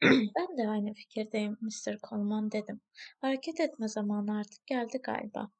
Ben de aynı fikirdeyim Mr. Coleman dedim. Hareket etme zamanı artık geldi galiba.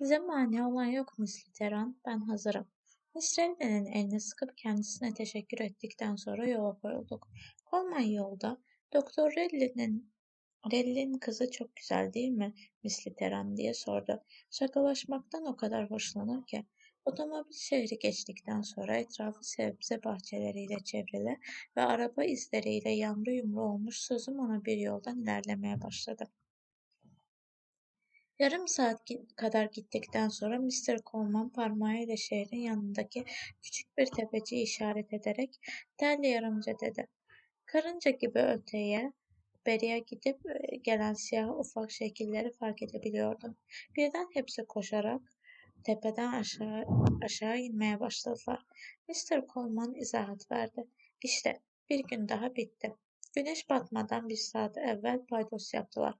Bize mani olan yok Miss Literan, ben hazırım. Miss Riley'nin elini sıkıp kendisine teşekkür ettikten sonra yola koyulduk. Coleman yolda, Doktor Riley'nin Relly'nin kızı çok güzel değil mi Miss Literan diye sordu. Şakalaşmaktan o kadar hoşlanır ki. Otomobil şehri geçtikten sonra etrafı sebze bahçeleriyle çevrili ve araba izleriyle yamru yumru olmuş sözüm ona bir yoldan ilerlemeye başladı. Yarım saat kadar gittikten sonra Mr. Coleman parmağıyla şehrin yanındaki küçük bir tepeciyi işaret ederek Telli yarımca dedi. Karınca gibi öteye beriye gidip gelen siyah ufak şekilleri fark edebiliyordum. Birden hepsi koşarak tepeden aşağı, aşağı inmeye başladılar. Mr. Coleman izahat verdi. İşte bir gün daha bitti. Güneş batmadan bir saat evvel paydos yaptılar.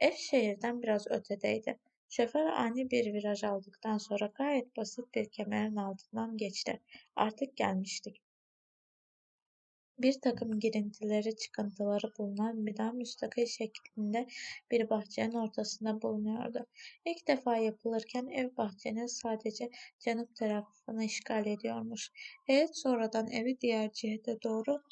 Ev şehirden biraz ötedeydi. Şoför ani bir viraj aldıktan sonra gayet basit bir kemerin altından geçti. Artık gelmiştik. Bir takım girintileri, çıkıntıları bulunan bina müstakil şeklinde bir bahçenin ortasında bulunuyordu. İlk defa yapılırken ev bahçenin sadece canıp tarafını işgal ediyormuş. Heyet sonradan evi diğer cihete doğru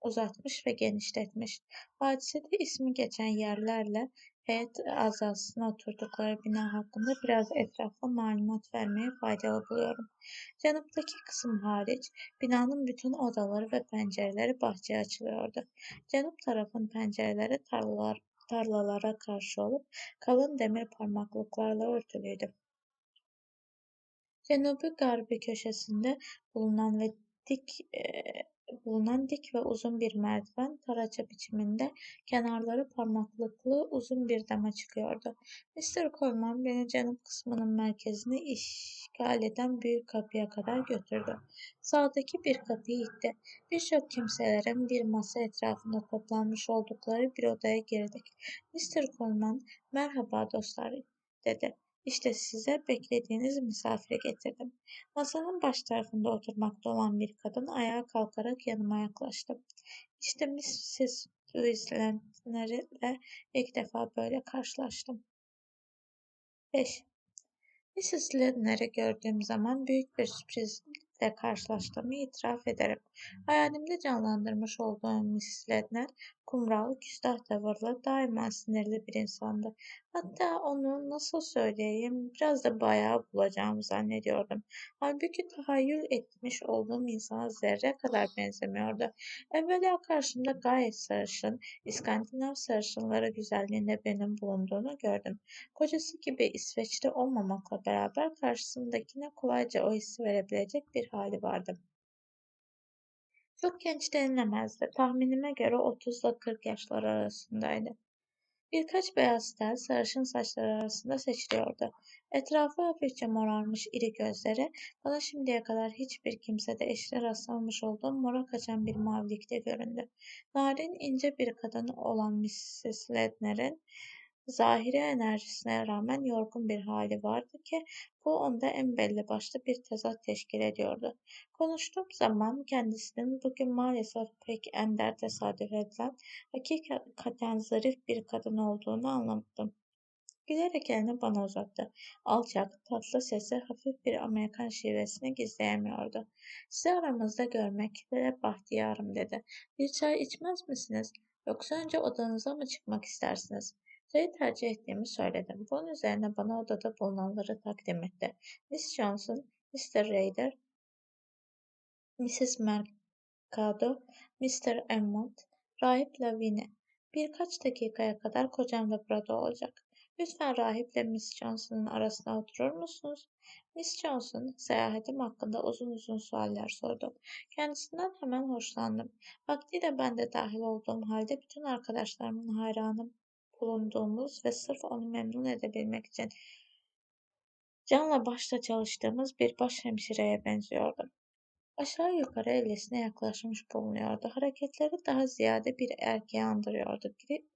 uzatmış ve genişletmiş. Hadisede ismi geçen yerlerle heyet azasına oturdukları bina hakkında biraz etraflı malumat vermeye faydalı buluyorum. Canıptaki kısım hariç binanın bütün odaları ve pencereleri bahçeye açılıyordu. Canıp tarafın pencereleri tarlalar, tarlalara karşı olup kalın demir parmaklıklarla örtülüydü. Cenubi garbi köşesinde bulunan ve dik e, bulunan dik ve uzun bir merdiven taraça biçiminde kenarları parmaklıklı uzun bir dama çıkıyordu. Mr. Coleman beni canım kısmının merkezini işgal eden büyük kapıya kadar götürdü. Sağdaki bir kapıyı itti. Birçok kimselerin bir masa etrafında toplanmış oldukları bir odaya girdik. Mr. Coleman, merhaba dostlar dedi. İşte size beklediğiniz misafiri getirdim. Masanın baş tarafında oturmakta olan bir kadın ayağa kalkarak yanıma yaklaştı. İşte Mrs. İle ilk defa böyle karşılaştım. 5. Mrs. Ledner'i gördüğüm zaman büyük bir sürprizle karşılaştığımı itiraf ederim. Hayalimde canlandırmış olduğum Mrs. Ledner, kumral, küstah tavırlı, daima sinirli bir insandı. Hatta onu nasıl söyleyeyim biraz da bayağı bulacağımı zannediyordum. Halbuki tahayyül etmiş olduğum insana zerre kadar benzemiyordu. Evvela karşımda gayet sarışın, İskandinav sarışınları güzelliğinde benim bulunduğunu gördüm. Kocası gibi İsveçli olmamakla beraber karşısındakine kolayca o hissi verebilecek bir hali vardı. Çok genç denilemezdi. Tahminime göre 30 ile 40 yaşlar arasındaydı. Birkaç beyaz tel sarışın saçları arasında seçiliyordu. Etrafı hafifçe morarmış iri gözleri bana şimdiye kadar hiçbir kimsede eşine rastlamamış olduğum mora kaçan bir mavilikte göründü. Narin ince bir kadın olan Mrs. Ledner'in zahiri enerjisine rağmen yorgun bir hali vardı ki bu onda en belli başlı bir tezat teşkil ediyordu. Konuştuğum zaman kendisinin bugün maalesef pek ender tesadüf edilen hakikaten zarif bir kadın olduğunu anladım. Gülerek elini bana uzattı. Alçak, tatlı sesi hafif bir Amerikan şivesini gizleyemiyordu. Sizi aramızda görmekle bahtiyarım dedi. Bir çay içmez misiniz? Yoksa önce odanıza mı çıkmak istersiniz? Çayı tercih ettiğimi söyledim. Bunun üzerine bana odada bulunanları takdim etti. Miss Johnson, Mr. Raider, Mrs. Mercado, Mr. Emmott, Rahip Lavine. Birkaç dakikaya kadar kocam da burada olacak. Lütfen rahiple Miss Johnson'ın arasına oturur musunuz? Miss Johnson, seyahatim hakkında uzun uzun sualler sordu. Kendisinden hemen hoşlandım. Vaktiyle ben de dahil olduğum halde bütün arkadaşlarımın hayranı bulunduğumuz ve sırf onu memnun edebilmek için canla başla çalıştığımız bir baş hemşireye benziyordu. Aşağı yukarı ellesine yaklaşmış bulunuyordu. Hareketleri daha ziyade bir erkeği andırıyordu. Gri,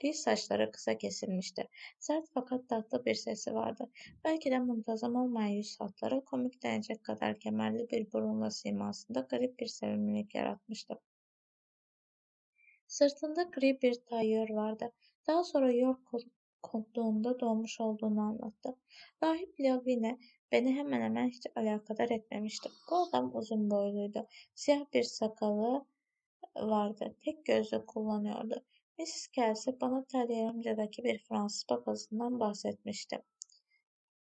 gri saçları kısa kesilmişti. Sert fakat tatlı bir sesi vardı. Belki de muntazam olmayan yüz hatları komik denecek kadar kemerli bir burunla simasında garip bir sevimlilik yaratmıştı. Sırtında gri bir tayyör vardı. Daha sonra York kontluğunda doğmuş olduğunu anlattı. Rahip Lavine beni hemen hemen hiç alakadar etmemişti. Bu adam uzun boyluydu. Siyah bir sakalı vardı. Tek gözlü kullanıyordu. Mrs. Kelsey bana tel yarımcadaki bir Fransız papazından bahsetmişti.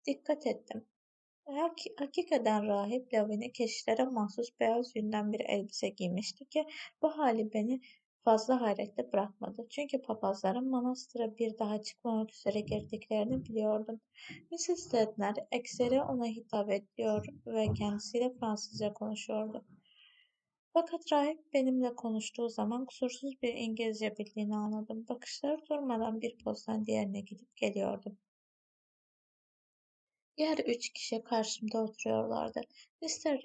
Dikkat ettim. Hakikaten rahip Lavini keşişlere mahsus beyaz yünden bir elbise giymişti ki bu hali beni fazla hayrette bırakmadı. Çünkü papazların manastıra bir daha çıkmamak üzere girdiklerini biliyordum. Mrs. Ledner ekseri ona hitap ediyor ve kendisiyle Fransızca konuşuyordu. Fakat rahip benimle konuştuğu zaman kusursuz bir İngilizce bildiğini anladım. Bakışları durmadan bir pozdan diğerine gidip geliyordu. Diğer üç kişi karşımda oturuyorlardı. Mr.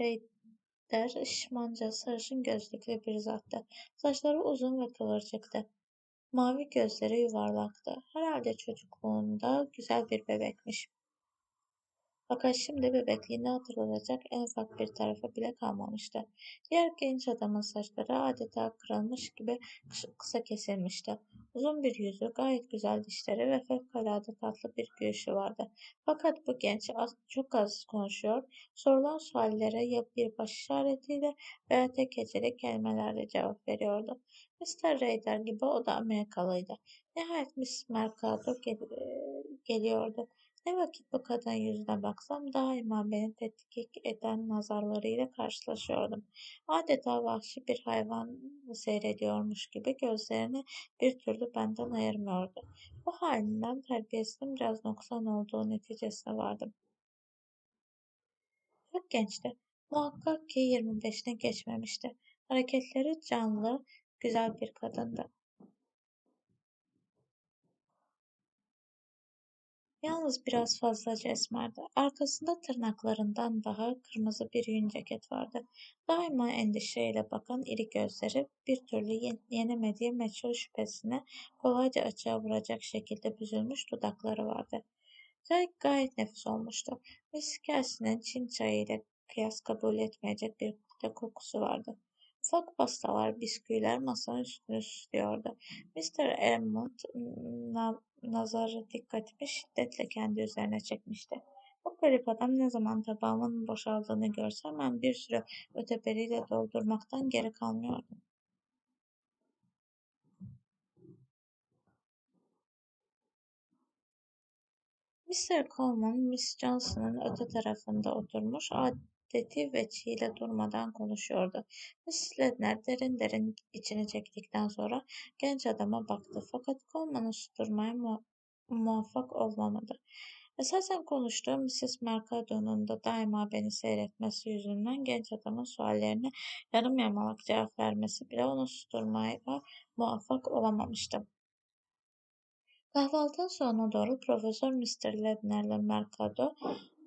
Raider şişmanca sarışın gözlüklü bir zattı. Saçları uzun ve kıvırcıktı. Mavi gözleri yuvarlaktı. Herhalde çocukluğunda güzel bir bebekmiş. Fakat şimdi bebekliğinde hatırlanacak en ufak bir tarafı bile kalmamıştı. Diğer genç adamın saçları adeta kırılmış gibi kısa kesilmişti. Uzun bir yüzü, gayet güzel dişleri ve fevkalade tatlı bir gülüşü vardı. Fakat bu genç az, çok az konuşuyor, sorulan suallere ya bir baş işaretiyle veya tek heceli kelimelerle cevap veriyordu. Mr. Raider gibi o da Amerikalıydı. Nihayet Miss Mercado gel geliyordu. Ne vakit bu kadın yüzüne baksam daima beni tetkik eden nazarlarıyla karşılaşıyordum. Adeta vahşi bir hayvan seyrediyormuş gibi gözlerini bir türlü benden ayırmıyordu. Bu halinden terbiyesinin biraz noksan olduğu neticesine vardım. Çok gençti. Muhakkak ki 25'ine geçmemişti. Hareketleri canlı, güzel bir kadındı. Yalnız biraz fazlaca esmerdi. Arkasında tırnaklarından daha kırmızı bir yün ceket vardı. Daima endişeyle bakan iri gözleri bir türlü yenemediği meçhul şüphesine kolayca açığa vuracak şekilde büzülmüş dudakları vardı. Çay gayet nefis olmuştu. Miss Kelsey'nin Çin çayıyla kıyas kabul etmeyecek bir de kokusu vardı. Ufak pastalar, bisküviler masanın üstünü süslüyordu. Mr. Elmont nazarı dikkatimi şiddetle kendi üzerine çekmişti. Bu garip adam ne zaman tabağımın boşaldığını görse hemen bir süre öteberiyle doldurmaktan geri kalmıyordum. Mr. Coleman, Miss Johnson'ın öte tarafında oturmuş, adeti veçhiyle durmadan konuşuyordu. Miss Ledner derin derin içini çektikten sonra genç adama baktı fakat Coleman'ı susturmaya mu muvaffak olamadı. Esasen konuştuğum Mrs. Mercado'nun da daima beni seyretmesi yüzünden genç adamın suallerine yarım yamalak cevap vermesi bile onu susturmaya muvaffak olamamıştım. Kahvaltıdan sonra doğru Profesör Mr. Ledner'le Mercado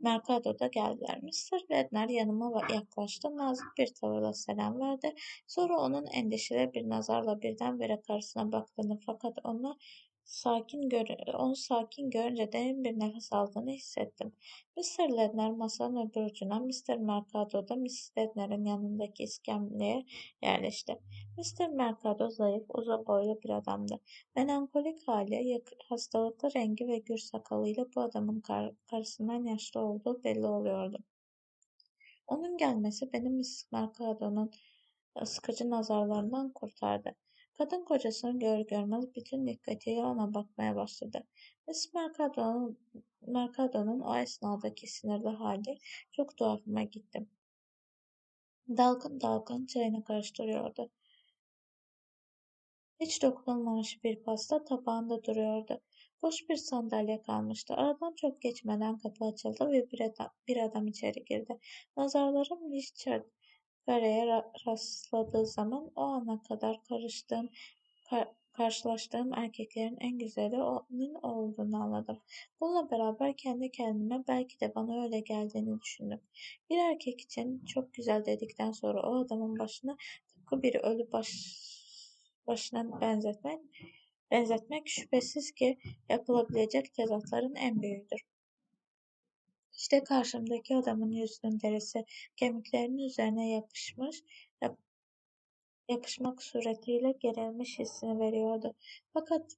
Mercado'da geldiler. Mr. Redner yanıma yaklaştı. Nazik bir tavırla selam verdi. Sonra onun endişeli bir nazarla birdenbire karşısına baktığını fakat onu sakin gör onu sakin görünce derin bir nefes aldığını hissettim. Mr. Ledner masanın öbür ucuna, Mr. Mercado da Miss Ledner'in yanındaki iskemleye yerleşti. Mr. Mercado zayıf, uzun boylu bir adamdı. Melankolik hali, hastalıklı rengi ve gür sakalıyla bu adamın kar karşısından yaşlı olduğu belli oluyordu. Onun gelmesi benim Miss Mercado'nun sıkıcı nazarlarından kurtardı. Kadın kocasını gör görmez bütün dikkatiyle ona bakmaya başladı. Mercado'nun Mercado'nun o esnadaki sinirli hali çok tuhafıma gitti. Dalgın dalgın çayını karıştırıyordu. Hiç dokunulmamış bir pasta tabağında duruyordu. Boş bir sandalye kalmıştı. Aradan çok geçmeden kapı açıldı ve bir adam, bir adam içeri girdi. Nazarlarım Richard Gare'ye rastladığı zaman o ana kadar karıştığım, kar, karşılaştığım erkeklerin en güzeli onun olduğunu anladım. Bununla beraber kendi kendime belki de bana öyle geldiğini düşündüm. Bir erkek için çok güzel dedikten sonra o adamın başına tıpkı bir ölü baş, başına benzetmek, benzetmek şüphesiz ki yapılabilecek tezatların en büyüğüdür. İşte karşımdaki adamın yüzünün derisi kemiklerinin üzerine yapışmış, yap yapışmak suretiyle gerilmiş hissini veriyordu. Fakat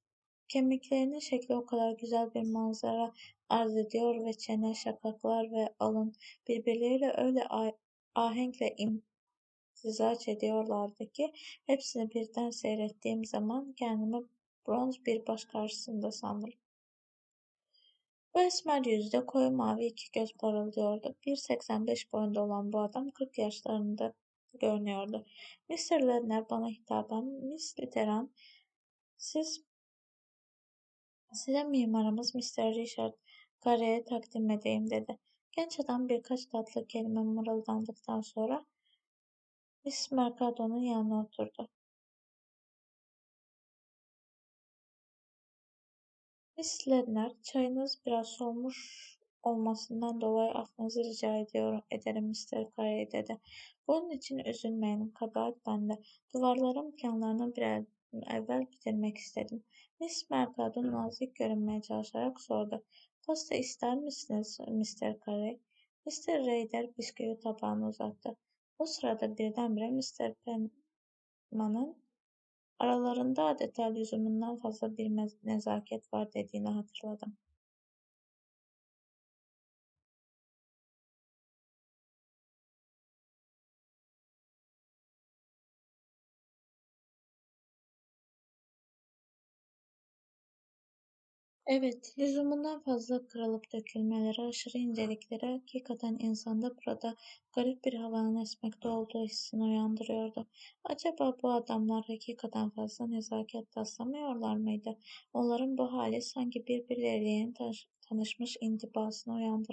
kemiklerinin şekli o kadar güzel bir manzara arz ediyor ve çene, şakaklar ve alın birbirleriyle öyle ahenkle imtizac ediyorlardı ki hepsini birden seyrettiğim zaman kendimi bronz bir baş karşısında sandım. Bu esmer yüzde koyu mavi iki göz parıldıyordu. 1.85 boyunda olan bu adam 40 yaşlarında görünüyordu. Mr. Ledner bana hitaben, Miss Litteran, siz size mimarımız Mr. Richard Gare'ye takdim edeyim dedi. Genç adam birkaç tatlı kelime mırıldandıktan sonra Miss Mercado'nun yanına oturdu. Ledner, çayınız biraz soğumuş olmasından dolayı affınızı rica ediyorum, ederim Mr. Carey dedi. Bunun için üzülmeyin, kabahat bende. Duvarların planlarını bir evvel bitirmek istedim. Miss Mercado nazik görünmeye çalışarak sordu. Pasta ister misiniz Mr. Carey? Mr. Raider bisküvi tabağını uzattı. O sırada birdenbire Mr. Penman'ın Aralarında adətən lüzumundan fazla bir nəzakət var dediyini xatırladım. Evet, lüzumundan fazla kırılıp dökülmeleri, aşırı incelikleri hakikaten insanda burada garip bir havanın esmekte olduğu hissini uyandırıyordu. Acaba bu adamlar hakikaten fazla nezaket taslamıyorlar mıydı? Onların bu hali sanki birbirleriyle tanışmış intibasını uyandırıyordu.